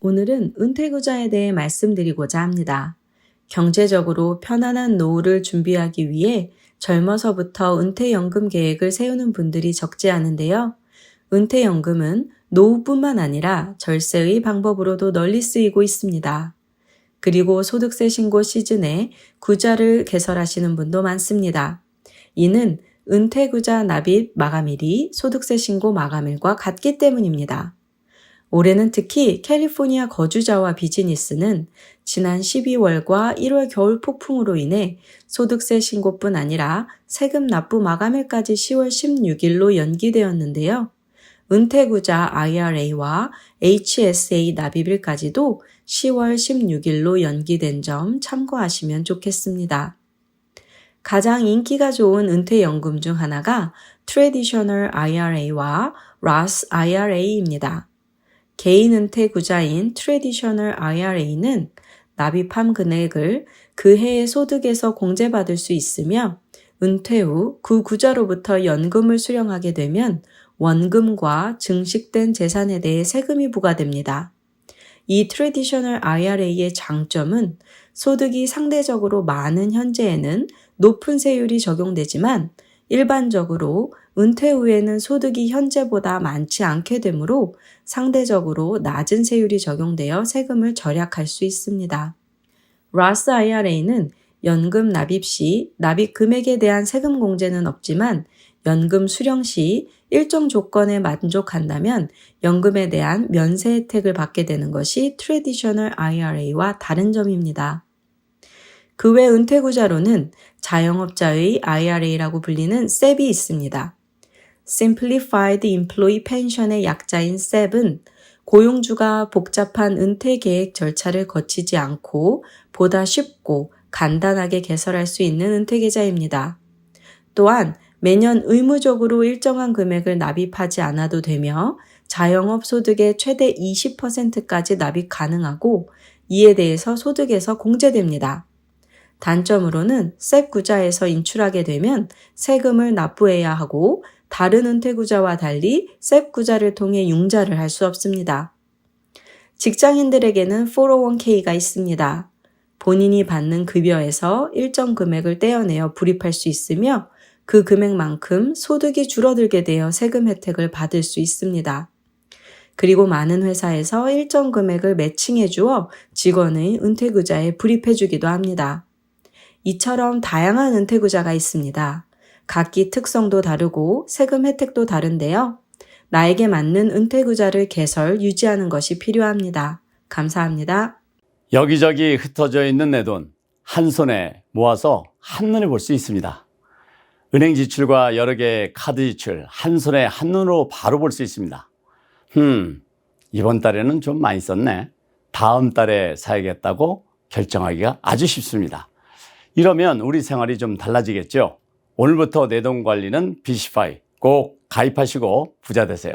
오늘은 은퇴구자에 대해 말씀드리고자 합니다. 경제적으로 편안한 노후를 준비하기 위해 젊어서부터 은퇴연금 계획을 세우는 분들이 적지 않은데요. 은퇴연금은 노후뿐만 아니라 절세의 방법으로도 널리 쓰이고 있습니다. 그리고 소득세 신고 시즌에 구자를 개설하시는 분도 많습니다. 이는 은퇴구자 납입 마감일이 소득세 신고 마감일과 같기 때문입니다. 올해는 특히 캘리포니아 거주자와 비즈니스는 지난 12월과 1월 겨울 폭풍으로 인해 소득세 신고뿐 아니라 세금 납부 마감일까지 10월 16일로 연기되었는데요. 은퇴구자 IRA와 HSA 납입일까지도 10월 16일로 연기된 점 참고하시면 좋겠습니다. 가장 인기가 좋은 은퇴연금 중 하나가 Traditional IRA와 Roth IRA입니다. 개인 은퇴 구자인 Traditional IRA는 납입한 금액을 그 해의 소득에서 공제받을 수 있으며 은퇴 후 그 구자로부터 연금을 수령하게 되면 원금과 증식된 재산에 대해 세금이 부과됩니다. 이 트레디셔널 IRA의 장점은 소득이 상대적으로 많은 현재에는 높은 세율이 적용되지만 일반적으로 은퇴 후에는 소득이 현재보다 많지 않게 되므로 상대적으로 낮은 세율이 적용되어 세금을 절약할 수 있습니다. 라스 IRA는 연금 납입 시 납입 금액에 대한 세금 공제는 없지만 연금 수령 시 일정 조건에 만족한다면 연금에 대한 면세 혜택을 받게 되는 것이 트레디셔널 IRA와 다른 점입니다. 그 외 은퇴구자로는 자영업자의 IRA라고 불리는 SEP이 있습니다. Simplified Employee Pension의 약자인 SEP은 고용주가 복잡한 은퇴 계획 절차를 거치지 않고 보다 쉽고 간단하게 개설할 수 있는 은퇴 계좌입니다. 또한 매년 의무적으로 일정한 금액을 납입하지 않아도 되며 자영업 소득의 최대 20%까지 납입 가능하고 이에 대해서 소득에서 공제됩니다. 단점으로는 셉 구자에서 인출하게 되면 세금을 납부해야 하고 다른 은퇴구자와 달리 셉 구자를 통해 융자를 할 수 없습니다. 직장인들에게는 401k가 있습니다. 본인이 받는 급여에서 일정 금액을 떼어내어 불입할 수 있으며 그 금액만큼 소득이 줄어들게 되어 세금 혜택을 받을 수 있습니다. 그리고 많은 회사에서 일정 금액을 매칭해 주어 직원의 은퇴구자에 불입해 주기도 합니다. 이처럼 다양한 은퇴구자가 있습니다. 각기 특성도 다르고 세금 혜택도 다른데요. 나에게 맞는 은퇴구자를 개설, 유지하는 것이 필요합니다. 감사합니다. 여기저기 흩어져 있는 내 돈 한 손에 모아서 한눈에 볼 수 있습니다. 은행 지출과 여러 개의 카드 지출 한 손에 한눈으로 바로 볼 수 있습니다. 흠, 이번 달에는 좀 많이 썼네. 다음 달에 사야겠다고 결정하기가 아주 쉽습니다. 이러면 우리 생활이 좀 달라지겠죠? 오늘부터 내 돈 관리는 비시파이 꼭 가입하시고 부자 되세요.